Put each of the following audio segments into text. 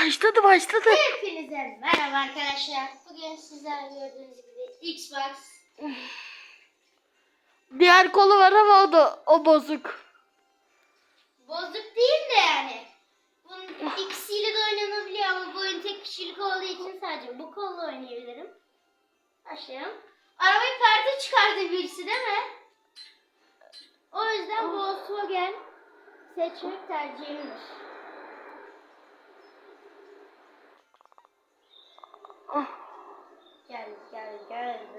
Başladı başladı. Hepinize merhaba arkadaşlar. Bugün sizler gördüğünüz gibi Xbox Diğer kolu var ama o da o bozuk. bozuk değil de yani. Bunun ikisiyle de oynanabiliyor ama bu oyun tek kişilik olduğu için sadece bu kolla oynayabilirim. Başlayalım. Arabayı perde çıkardı birisi değil mi? O yüzden Volkswagen seçmek tercihimdir. Ah, Gel gel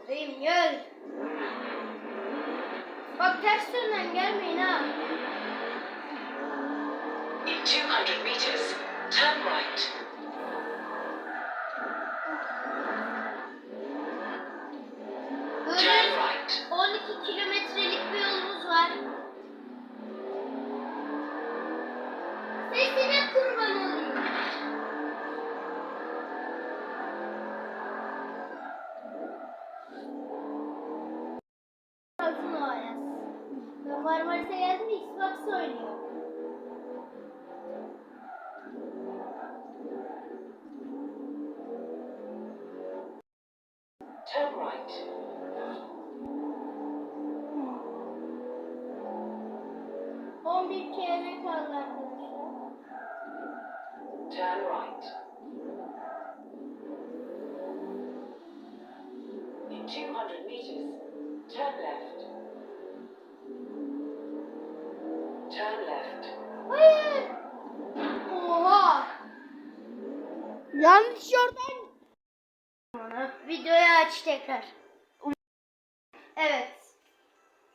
bebeğim gel. Bak ters yönden gelmeyin ha. In 200 meters, turn right. Oynuyor. Turn right. On bir kere kaldı arkadaşlar. Turn right. Yanlış yerden. Videoyu aç tekrar. Evet.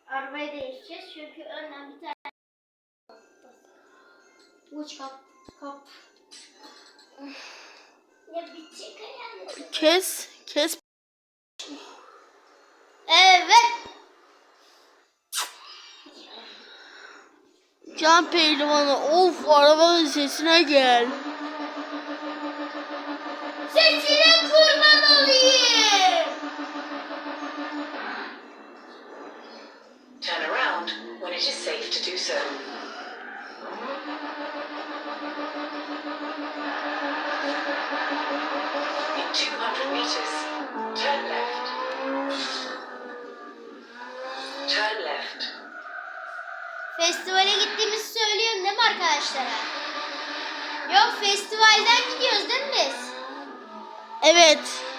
Arabayı değişeceğiz çünkü önden bir tane Uç kap kap. Ya bitecek herhalde. Kes kes. Evet. Can pehlivanı. Of arabanın sesine gel. Turn around when it is safe to do so. In 200 meters, turn left. Turn left. Festivale gittiğimizi söylüyorsun değil mi arkadaşlara? Yok festivalden gidiyoruz değil mi biz? Evet.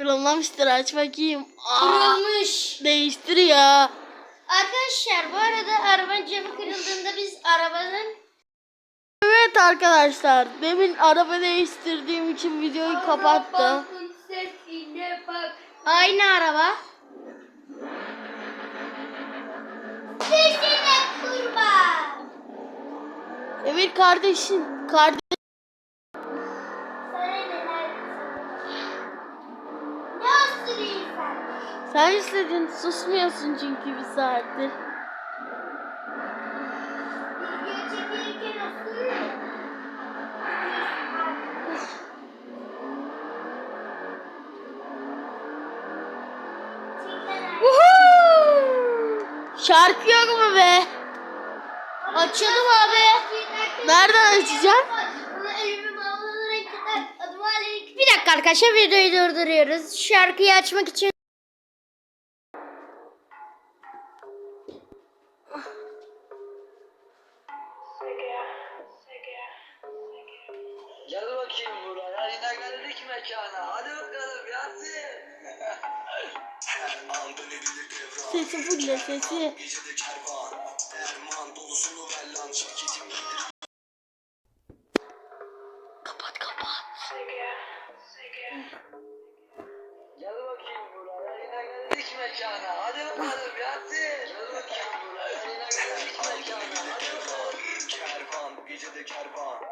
Kırılmamıştır aç bakayım. Aa, Kırılmış. değiştir ya. Arkadaşlar bu arada arabanın camı kırıldığında biz arabanın Evet arkadaşlar. Demin araba değiştirdiğim için videoyu kapattım. Arabanın sesine bak. Aynı araba. Sesine kurban. Emir kardeşin kardeş sen? istedin susmuyorsun çünkü bir saattir. Şarkı yok mu be? Açalım abi. Nereden açacağım? Bir dakika arkadaşlar videoyu durduruyoruz. Şarkıyı açmak için Gel bakayım buraya. Yine geldik mekana. Hadi bakalım Yasin. Sesi fulle sesi. Gecede. Kapat kapat. Gel bakayım buraya. geldik mekana. Hadi bakalım Yasin. Gel bakayım buraya. Yine geldik mekana. Hadi bakalım. Kervan bu gece de kervan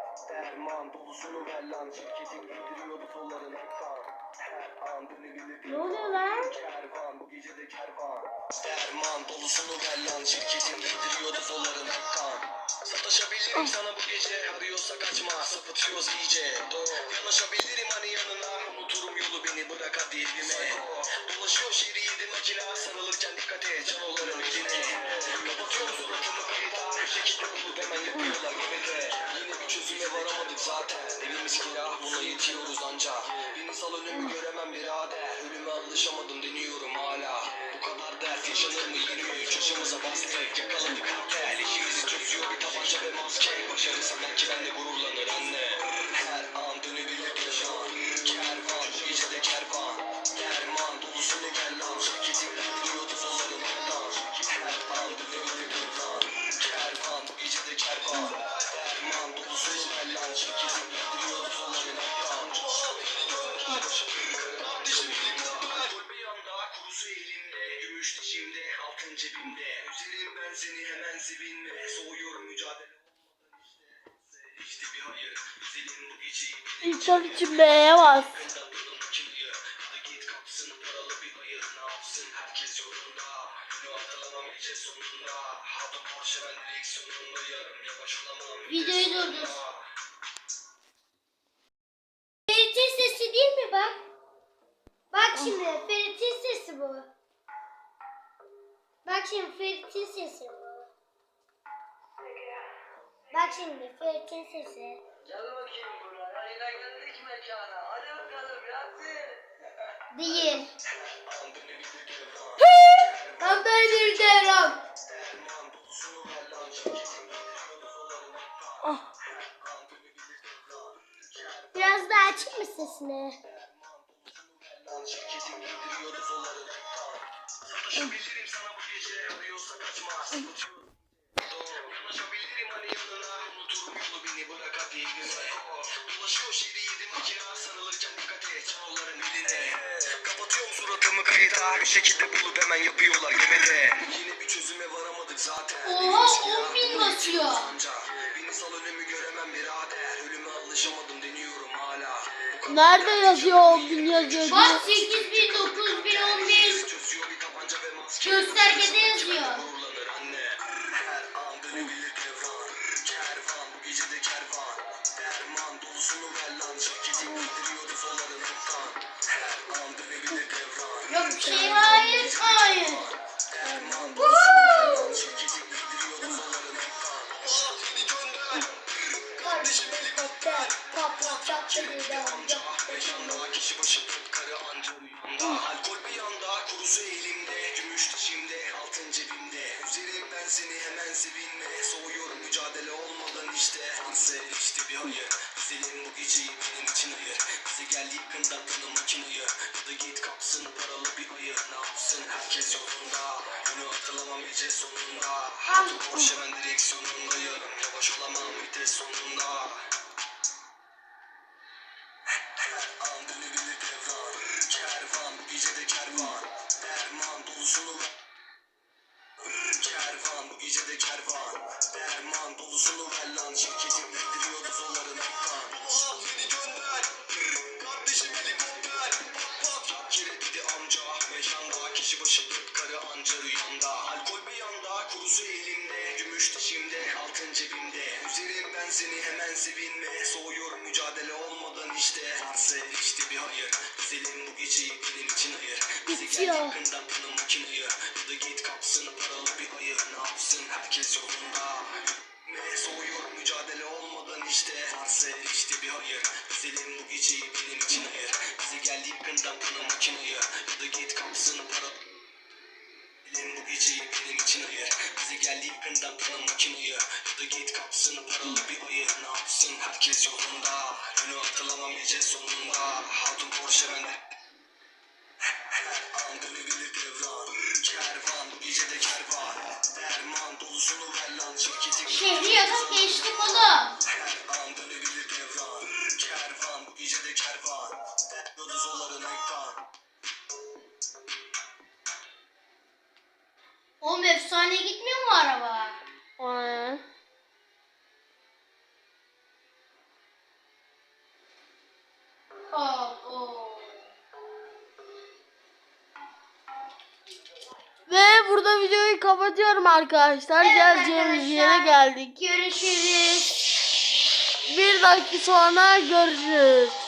Derman dolusunu ver lan Şirketin indiriyordu solların ekran Her an dönebilir Ne oluyor lan? Kervan bu gece de kervan. Derman dolusunu ver lan Şirketin indiriyordu solların ekran Sataşabilirim sana bu gece Arıyorsa kaçma sapıtıyoruz iyice. Yanaşabilirim hani yanına Unuturum yolu beni bırak hadi evime Dolaşıyor şehri yedi makina Sarılırken dikkat et canoların eline Beni sal önümü göremem birader. Ölüme alışamadım Gümüş dişimde Altın cebimde Üzerim ben seni hemen sevinme Soğuyorum mücadele İnsan için beğenemez. Hadi git kapsın paralı bir ayı Ne yapsın herkes yolunda Günü hatırlamam gece sonunda Hatun Porsche ben direksiyonunda Yarım yavaş olamam Videoyu durdur. Ferit'in sesi değil mi bak? Bak şimdi Ferit'in sesi bu. Bak şimdi Ferit'in sesi bu. Bak şimdi Ferit'in sesi. Gel bakayım buraya. Yine geldik mekana. Hadi bakalım Yasin. Değil. Sollarını Ah. Biraz daha açık mı sesini? Sollarını Sataşabilirim sana bu gece Arıyorsa kaçma Satıyorum Yanaşabilirim hani yanına Unuturum yolu beni bırak hadi evime Dolaşıyor şehri yedi makina Sarılırken dikkat et canoların eline Kapatıyorum suratımı kayıta Bir şekilde bulup hemen yapıyorlar gemide Yine bir çözüme varamadık zaten Oha, Evimiz kira, 10 bin basıyor. yetiyoruz ancak. Beni sal önümü göremem birader Ölüme alışamadım deniyorum hala Nerede yazıyor yaşanır 10 mı bin 23 yazıyor Bak diye. 8 bin, 9 bin, 10 bin. Göstergede yazıyor. Karı anca uyanda Alkol bir yanda kurusu elimde. Gümüş dişimde altın cebimde. Üzerim ben seni hemen sevinme Soğuyorum mücadele olmadan işte. Hanse işte bir hayır. Güzelim bu geceyi benim için ayır Bize gel tanı makinayı Ya da git kapsın paralı bir ayı Ne yapsın herkes yolunda. Günü hatırlamam gece sonunda. Porsche ben direksiyonunda Yarım yavaş olamam vites sonunda işte Varsa işte bir hayır. Güzelim bu geceyi benim için ayır. Bize gel yakından tanı makinayı Ya da git kapsın paralı bir ayı. Ne yapsın herkes yolunda. Ne soğuyor mücadele olmadan işte Varsa işte bir hayır. Güzelim bu geceyi benim için ayır. Bize gel yakından tanı makinayı Ya da git kapsın gece sonunda Hatun Porsche bende her an dönebilir devran Kervan bu gece de kervan. Derman dolusunu ver lan Şirketin Şehri yakıp geçtik oğlum. Ve burada videoyu kapatıyorum arkadaşlar. Evet Geleceğimiz yere geldik. Görüşürüz. Bir dakika sonra görüşürüz.